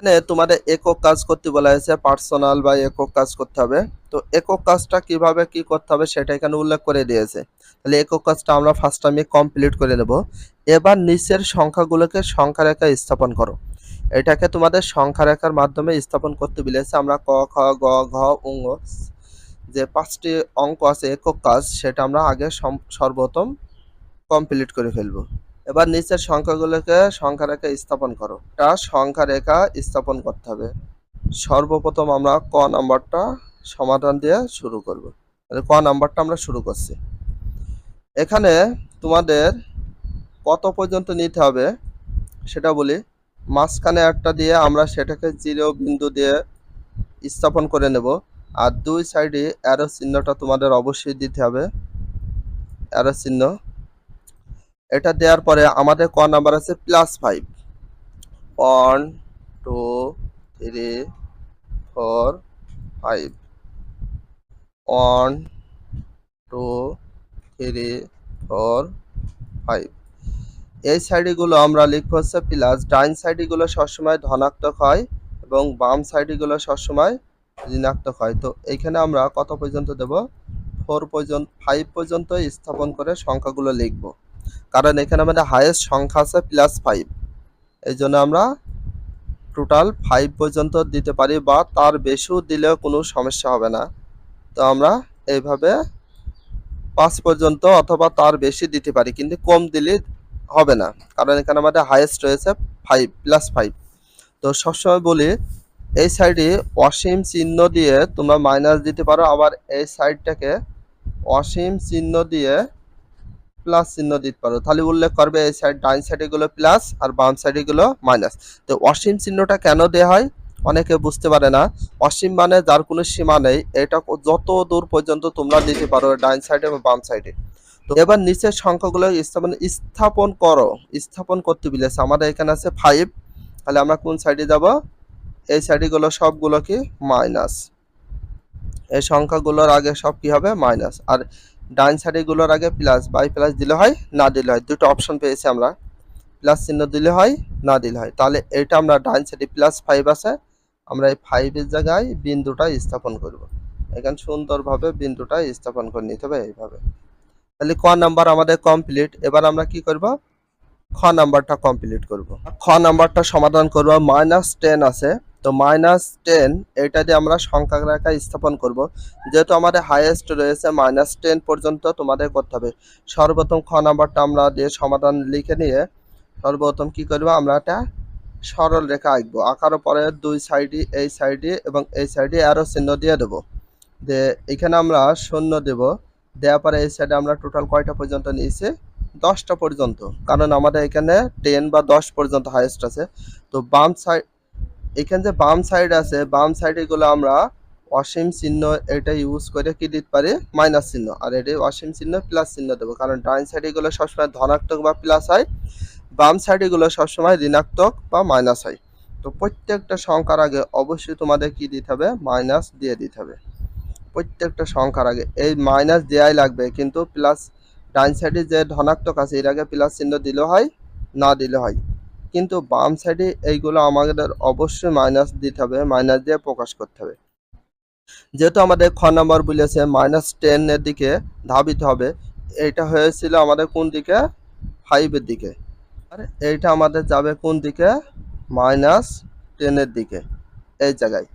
এখানে তোমাদের একক কাজ করতে বলা হয়েছে পার্সোনাল বা একক কাজ করতে হবে। তো একক কাজটা কীভাবে কি করতে হবে সেটা এখানে উল্লেখ করে দিয়েছে। তাহলে একক কাজটা আমরা ফার্স্ট টাইমে কমপ্লিট করে নেব। এবার নিচের সংখ্যাগুলোকে সংখ্যা রেখা স্থাপন করো। এটাকে তোমাদের সংখ্যা রেখার মাধ্যমে স্থাপন করতে বলেছে আমরা ক, খ, গ, ঘ উঙ যে পাঁচটি অঙ্ক আছে একক কাজ, সেটা আমরা আগে সর্বপ্রথম কমপ্লিট করে ফেলব। এবার নিচের সংখ্যাগুলোকে সংখ্যা রেখা স্থাপন করো। এটা সংখ্যা রেখা স্থাপন করতে হবে। সর্বপ্রথম আমরা ক নাম্বারটা সমাধান দিয়ে শুরু করব। ক নাম্বারটা আমরা শুরু করছি। এখানে তোমাদের কত পর্যন্ত নিতে হবে সেটা বলি। মাঝখানে একটা দিয়ে আমরা সেটাকে জিরো বিন্দু দিয়ে স্থাপন করে নেব। আর দুই সাইডে অ্যারো চিহ্নটা তোমাদের অবশ্যই দিতে হবে। অ্যারো চিহ্ন। এটা দেওয়ার পরে আমাদের ক নাম্বার আছে plus five one two three four five one two three four five এই সাইডগুলো আমরা লিখব হচ্ছে প্লাস ডাইন সাইডগুলো সবসময় ধনাত্মক হয় এবং বাম সাইডগুলো সবসময় ঋণাত্মক হয়। তো এইখানে আমরা কত পর্যন্ত দেব? ফোর পর্যন্ত ফাইভ পর্যন্ত স্থাপন করে সংখ্যাগুলো লিখব। কারণ এখানে আমাদের হায়েস্ট সংখ্যা আছে প্লাস ফাইভ এই জন্য আমরা টোটাল ফাইভ পর্যন্ত দিতে পারি বা তার বেশিও দিলেও কোনো সমস্যা হবে না। তো আমরা এইভাবে পাঁচ পর্যন্ত অথবা তার বেশি দিতে পারি, কিন্তু কম দিলে হবে না। কারণ এখানে আমাদের হাইয়েস্ট রয়েছে ফাইভ প্লাস ফাইভ তো সবসময় বলি, এই সাইডে অসীম চিহ্ন দিয়ে তোমরা মাইনাস দিতে পারো, আবার এই সাইডটাকে অসীম চিহ্ন দিয়ে প্লাস চিহ্ন দিতে পারো। তাহলে উল্লেখ করবে এই সাইড ডাইন সাইডে গুলো প্লাস আর বাম সাইডে গুলো মাইনাস তো অসীম চিহ্নটা কেন দেয়া হয়? অনেকে বুঝতে পারে না। অসীম মানে যার কোনো সীমা নেই। এটা যত দূর পর্যন্ত তোমরা দিতে পারো ডাইন সাইডে বা বাম সাইডে তো এবার নিচের সংখ্যাগুলো স্থাপন স্থাপন করো। স্থাপন করতে বলেছে আমাদের এখানে আছে ফাইভ তাহলে আমরা কোন সাইডে যাব? এই সাইডগুলো সবগুলো কি? মাইনাস এই সংখ্যাগুলোর আগে সব কি হবে? মাইনাস আর ডাইন সাইডগুলোর আগে প্লাস বাই প্লাস দিলে হয়, না দিলে হয়। দুটো অপশন পেয়েছি আমরা। প্লাস চিহ্ন দিলে হয়, না দিলে হয়। তাহলে এটা আমরা ডাইন সাইডে প্লাস ফাইভ আছে, আমরা এই ফাইভের জায়গায় বিন্দুটা স্থাপন করব। এখানে সুন্দরভাবে বিন্দুটা স্থাপন করে নিতে হবে এইভাবে। তাহলে ক নাম্বার আমাদের কমপ্লিট এবার আমরা কি করব? খ নাম্বারটা কমপ্লিট করব। খ নাম্বারটা সমাধান করব। মাইনাস টেন আছে। তো মাইনাস টেন এটা দিয়ে আমরা সংখ্যা রেখা স্থাপন করব। যেহেতু আমাদের হাইয়েস্ট রয়েছে মাইনাস টেন পর্যন্ত তোমাদের করতে হবে। সর্বপ্রথম খ নাম্বারটা আমরা দিয়ে সমাধান লিখে নিয়ে সর্বপ্রথম কি করব? আমরা একটা সরল রেখা আঁকবো। আঁকার পরে দুই সাইডে এই সাইডে এবং এই সাইডে আরও চিহ্ন দিয়ে দেবো। দিয়ে এখানে আমরা শূন্য দেব। দেওয়ার পরে এই সাইডে আমরা টোটাল কয়টা পর্যন্ত নিয়েছি? দশটা পর্যন্ত। কারণ আমাদের এখানে টেন বা দশ পর্যন্ত হাইয়েস্ট আছে। তো বাম সাইড এখানে যে বাম সাইড আছে, বাম সাইডে গুলো আমরা অসীম চিহ্ন এটা ইউজ করে কি দিতে পারি? মাইনাস চিহ্ন। আর এটা অসীম চিহ্ন প্লাস চিহ্ন দেবো। কারণ ডাইন সাইডে গুলো সবসময় ধনাত্মক বা প্লাস হয়, বাম সাইডে গুলো সবসময় ঋণাত্মক বা মাইনাস হয়। তো প্রত্যেকটা সংখ্যার আগে অবশ্যই তোমাদের কি দিতে হবে? মাইনাস দিয়ে দিতে হবে। প্রত্যেকটা সংখ্যার আগে। এই মাইনাস দেওয়াই লাগবে, কিন্তু প্লাস ডাইন সাইডে যে ধনাত্মক আছে, এর আগে প্লাস চিহ্ন দিলেও হয়, না দিলে হয়। কিন্তু বাম সাইডে এইগুলো আমাদের অবশ্যই মাইনাস দিতে হবে মাইনাস দিয়ে প্রকাশ করতে হবে। যেহেতু আমাদের খ নাম্বার বলেছে মাইনাস টেনের দিকে ধাবিত হবে এটা হয়েছিল আমাদের কোন দিকে? ফাইভের দিকে। আর এইটা আমাদের যাবে কোন দিকে? মাইনাস টেনের দিকে, এই জায়গায়।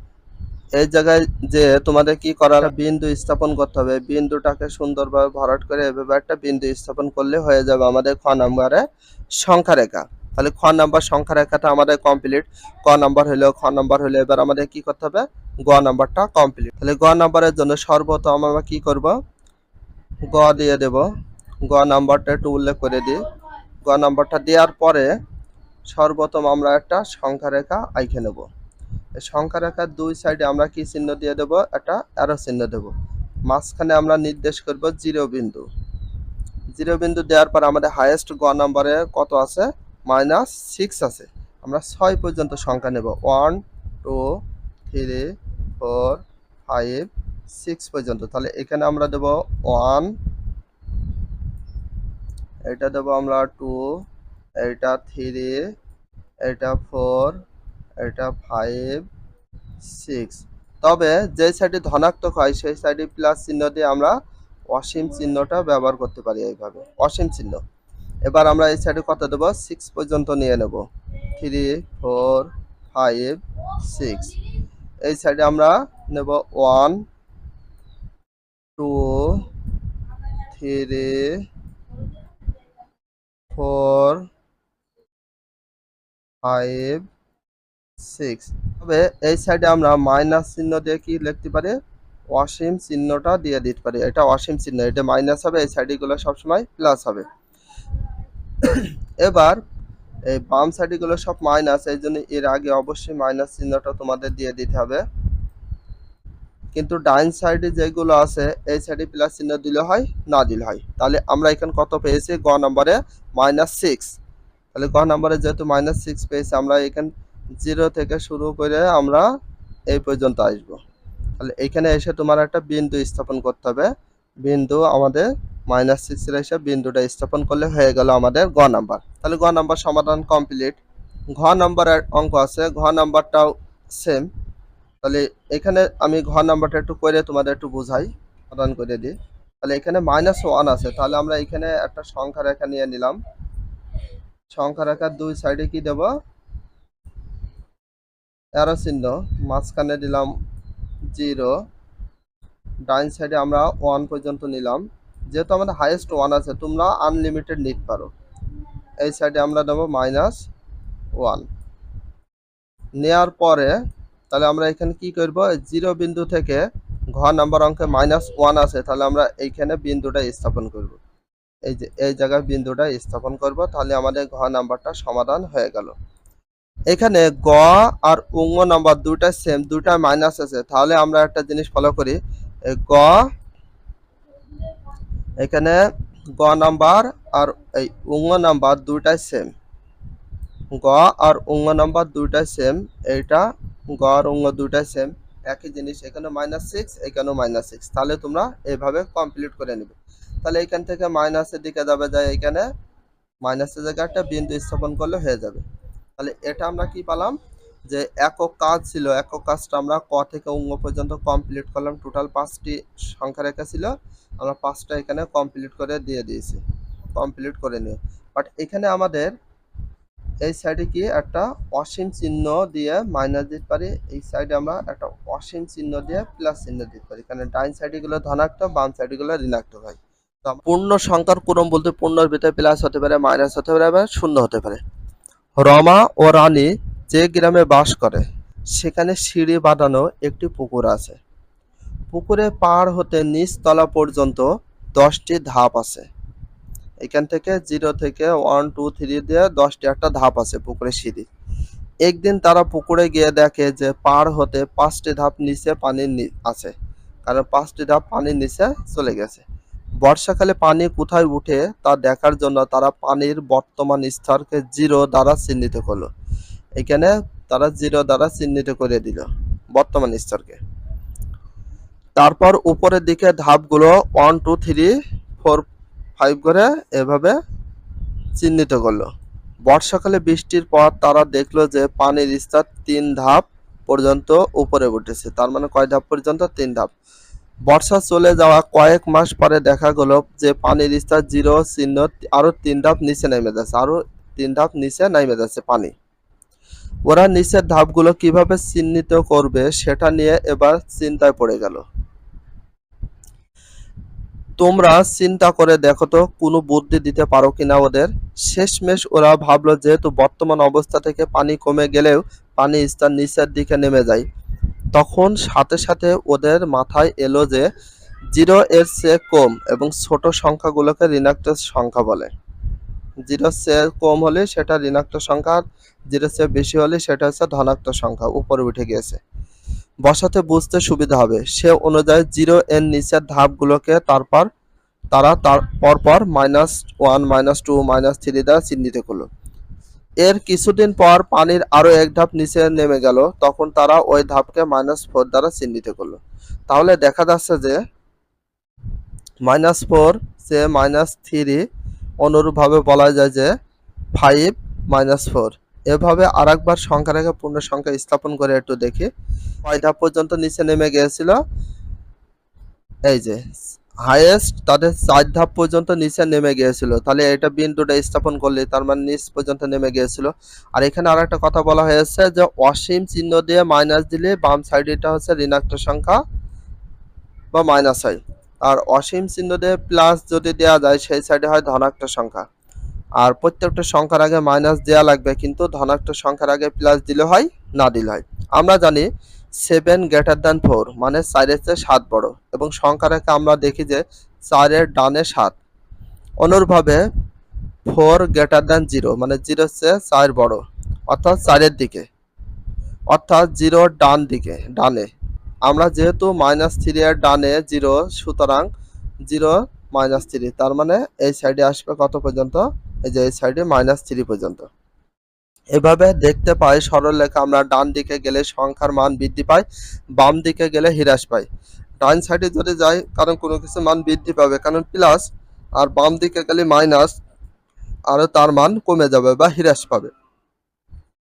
এই জায়গায় যে তোমাদের কি করার, বিন্দু স্থাপন করতে হবে। বিন্দুটাকে সুন্দরভাবে ভরাট করে এভাবে একটা বিন্দু স্থাপন করলে হয়ে যাবে আমাদের খ নাম্বারে সংখ্যা রেখা তাহলে খ নাম্বার সংখ্যা রেখাটা আমাদের কমপ্লিট ক নাম্বার হলো, খ নাম্বার হলো, এবার আমাদের কি করতে হবে? গ নাম্বারটা কমপ্লিট তাহলে গ নাম্বারের জন্য সর্বপ্রথম আমরা কি করব? গ দিয়ে দেব। গ নাম্বারটা একটু উল্লেখ করে দিই। গ নাম্বারটা দেওয়ার পরে সর্বপ্রথম আমরা একটা সংখ্যা রেখা আইখে নেব। সংখ্যা রেখার দুই সাইডে আমরা কি চিহ্ন দিয়ে দেব? একটা অ্যারো চিহ্ন দেব। মাঝখানে আমরা নির্দেশ করব জিরো বিন্দু। জিরো বিন্দু দেওয়ার পর আমাদের হাইয়েস্ট গ নাম্বারে কত আছে? মাইনাস সিক্স আছে। আমরা ছয় পর্যন্ত সংখ্যা নেব। One two three four five six পর্যন্ত। তাহলে এখানে আমরা দেব ওয়ান এটা দেব আমরা টু এটা থ্রি এটা ফোর এটা ফাইভ সিক্স তবে যে সাইডে ধনাত্মক হয়, সেই সাইডে প্লাস চিহ্ন দিয়ে আমরা অসীম চিহ্নটা ব্যবহার করতে পারি এইভাবে। অসীম চিহ্ন। এবার আমরা এই সাইডে কত দেবো? সিক্স পর্যন্ত নিয়ে নেব। থ্রি ফোর ফাইভ সিক্স এই সাইডে আমরা নেব one two three four five six তবে এই সাইডে আমরা মাইনাস চিহ্ন দিয়ে কি লিখতে পারি? অসীম চিহ্নটা দিয়ে দিতে পারি। এটা অসীম চিহ্ন। এটা মাইনাস হবে, এই সাইডগুলো সবসময় প্লাস হবে। এবার এই বাম সাইডগুলো সব মাইনাস এই জন্য এর আগে অবশ্যই মাইনাস চিহ্নটা তোমাদের দিয়ে দিতে হবে। কিন্তু ডাইন সাইডে যেগুলো আছে, এই সাইডে প্লাস চিহ্ন দিলে হয়, না দিলে হয়। তাহলে আমরা এখানে কত পেয়েছি? গ নম্বরে মাইনাস সিক্স তাহলে গ নম্বরে যেহেতু মাইনাস সিক্স পেয়েছি, আমরা এখানে জিরো থেকে শুরু করে আমরা এই পর্যন্ত আসব। তাহলে এখানে এসে তোমার একটা বিন্দু স্থাপন করতে হবে। বিন্দু আমাদের মাইনাস সিক্সের এসে বিন্দুটা স্থাপন করলে হয়ে গেল আমাদের গ নাম্বার তাহলে গ নাম্বার সমাধান কমপ্লিট ঘ নাম্বারের অঙ্ক আছে, ঘ নাম্বারটাও সেম তাহলে এখানে আমি ঘ নাম্বারটা একটু করে তোমাদের একটু বোঝাই, সমাধান করে দিই। তাহলে এখানে মাইনাস ওয়ান আছে, তাহলে আমরা এখানে একটা সংখ্যা রেখা নিয়ে নিলাম। সংখ্যা রেখার দুই সাইডে কি দেব? অ্যারো চিহ্ন, মাঝখানে দিলাম জিরো ডাইন সাইডে আমরা ওয়ান পর্যন্ত নিলাম। যেহেতু আমাদের হাইয়েস্ট ওয়ান আছে, তোমরা আনলিমিটেড নিতে পারো। এই সাইডে আমরা দেবো মাইনাস ওয়ান নেওয়ার পরে, তাহলে আমরা এখানে কি করব? জিরো বিন্দু থেকে ঘ নাম্বার অঙ্কে মাইনাস ওয়ান আছে, তাহলে আমরা এইখানে বিন্দুটা স্থাপন করব। এই যে, এই জায়গায় বিন্দুটা স্থাপন করব, তাহলে আমাদের ঘ নাম্বারটা সমাধান হয়ে গেল। এখানে গ আর উঙ্গ নাম্বার দুইটা সেম দুইটা মাইনাস আছে। তাহলে আমরা একটা জিনিস ফলো করি। গ এখানে গ নাম্বার আর এই উঙ্গ নাম্বার দুইটাই সেম গ আর উঙ্গ নাম্বার দুইটাই সেম এইটা গ আর উঙ্গ দুইটাই সেম একই জিনিস, এখানে মাইনাস সিক্স এখানেও মাইনাস সিক্স তাহলে তোমরা এইভাবে কমপ্লিট করে নেবে। তাহলে এখান থেকে মাইনাসের দিকে যাবে যায় এখানে মাইনাসের জায়গায় একটা বিন্দু স্থাপন করলে হয়ে যাবে। তাহলে এটা আমরা কি পেলাম? যে একক কাজ ছিল, একক কাজটা আমরা ক থেকে উঙ্গ পর্যন্ত কমপ্লিট করলাম। টোটাল পাঁচটি সংখ্যা রেখা ছিল আমরা পাঁচটা এখানে কমপ্লিট করে দিয়ে দিয়েছি। কমপ্লিট করে নিও। বাট এখানে আমাদের এই সাইডে কি একটা অসীম চিহ্ন দিয়ে মাইনাস দিতে পারি। এই সাইডে আমরা একটা অসীম চিহ্ন দিয়ে প্লাস চিহ্ন দিতে পারি। কারণ ডাইন সাইডে গুলো ধনাত্মক, বাম সাইডে গুলো ঋণাত্মক হয়। তো পূর্ণ সংখ্যার ক্রম বলতে পূর্ণর ভিতরে প্লাস হতে পারে মাইনাস হতে পারে বা শূন্য হতে পারে। রমা ও রানী যে গ্রামে বাস করে, সেখানে সিঁড়ি বাঁধানো একটি পুকুর আছে। পুকুরে পার হতে নিচতলা পর্যন্ত দশটি ধাপ আছে। এখান থেকে জিরো থেকে ওয়ান, টু, থ্রি দিয়ে দশটি একটা ধাপ আছে পুকুরের সিঁড়ি। একদিন তারা পুকুরে গিয়ে দেখে যে পার হতে পাঁচটি ধাপ নিচে পানির আছে। কারণ পাঁচটি ধাপ পানির নিচে চলে গেছে। বর্ষাকালে পানি কোথায় উঠে তা দেখার জন্য তারা পানির বর্তমান স্তরকে জিরো দ্বারা চিহ্নিত করল। এখানে তারা জিরো দ্বারা চিহ্নিত করে দিল, বর্তমান স্তরকে। তারপর উপরের দিকে ধাপগুলো one two three four five করে এভাবে চিহ্নিত করল। বর্ষাকালে বৃষ্টির পর তারা দেখল যে পানির স্তর তিন ধাপ পর্যন্ত উপরে উঠেছে, তার মানে কয় ধাপ পর্যন্ত? তিন ধাপ। বর্ষা চলে যাওয়া কয়েক মাস পরে দেখা গেল যে পানির স্তর জিরো চিহ্ন আরও তিন ধাপ নিচে নেমে যাচ্ছে, আরও তিন ধাপ নিচে নেমে যাচ্ছে পানি। ওরা নিচের ধাপগুলো কীভাবে চিহ্নিত করবে সেটা নিয়ে এবার চিন্তায় পড়ে গেল। তোমরা চিন্তা করে দেখো তো, কোনো বুদ্ধি দিতে পারো কিনা ওদের? শেষমেশ ওরা ভাবলো যেহেতু বর্তমান অবস্থা থেকে পানি কমে গেলেও পানি স্তর নিচের দিকে নেমে যায়। তখন সাথে সাথে ওদের মাথায় এলো যে, জিরো এর চেয়ে কম এবং ছোট সংখ্যাগুলোকে ঋণাত্মক সংখ্যা বলে। জিরো চেয়ে কম হলে সেটা ঋণাত্মক সংখ্যা আর জিরো চেয়ে বেশি হলে সেটা হচ্ছে ধনাত্মক সংখ্যা, উপরে উঠে গিয়েছে। বসাতে বুঝতে সুবিধা হবে। সে অনুযায়ী জিরো এর নিচের ধাপগুলোকে তারপর তারা তার পরপর minus one minus two minus three দ্বারা চিহ্নিত করল। এর কিছুদিন পর পানির আরও এক ধাপ নিচে নেমে গেল, তখন তারা ওই ধাপকে মাইনাস ফোর দ্বারা চিহ্নিত করল। তাহলে দেখা যাচ্ছে যে মাইনাস ফোর সে মাইনাস থ্রি অনুরূপভাবে বলা যায় যে ফাইভ মাইনাস ফোর এভাবে আরেকবার সংখ্যা রেখে পূর্ণ সংখ্যা স্থাপন করে একটু দেখি। কয় ধাপ পর্যন্ত নিচে নেমে গিয়েছিল। এই যে হাইয়েস্ট তাদের চার ধাপ পর্যন্ত নিচে নেমে গিয়েছিল। তাহলে এটা বিন্দুটা স্থাপন করলে তার মানে নিচ পর্যন্ত নেমে গিয়েছিল। আর এখানে আর একটা কথা বলা হয়েছে যে অসীম চিহ্ন দিয়ে মাইনাস দিলে বাম সাইডেটা হচ্ছে ঋণাত্মক সংখ্যা বা মাইনাস হয়। আর অসীম চিহ্ন দিয়ে প্লাস যদি দেওয়া যায়, সেই সাইডে হয় ধনাত্মক সংখ্যা। আর প্রত্যেকটা সংখ্যার আগে মাইনাস দেওয়া লাগবে, কিন্তু ধনাত্মক সংখ্যার আগে প্লাস দিলে হয়, না দিলে হয়। আমরা জানি সেভেন গ্রেটার দ্যান ফোর মানে চারের চেয়ে সাত বড়। এবং সংখ্যার আগে আমরা দেখি যে চারের ডানে সাত। অনুরূপভাবে ফোর গ্রেটার দ্যান জিরো মানে জিরোর চেয়ে চার বড়। অর্থাৎ চারের দিকে। অর্থাৎ জিরোর ডান দিকে, ডানে। আমরা যেহেতু মাইনাস থ্রি এর ডানে জিরো, সুতরাং জিরো মাইনাস থ্রি, তার মানে এই সাইডে আসবে কত পর্যন্ত? এই যে এই সাইডে মাইনাস থ্রি পর্যন্ত। এভাবে দেখতে পাই সরল লেখা, আমরা ডান দিকে গেলে সংখ্যার মান বৃদ্ধি পায়, বাম দিকে গেলে হ্রাস পাই ডান সাইডে যদি যাই, কারণ কোনো কিছু মান বৃদ্ধি পাবে, কারণ প্লাস, আর বাম দিকে গেলে মাইনাস আরও তার মান কমে যাবে বা হ্রাস পাবে।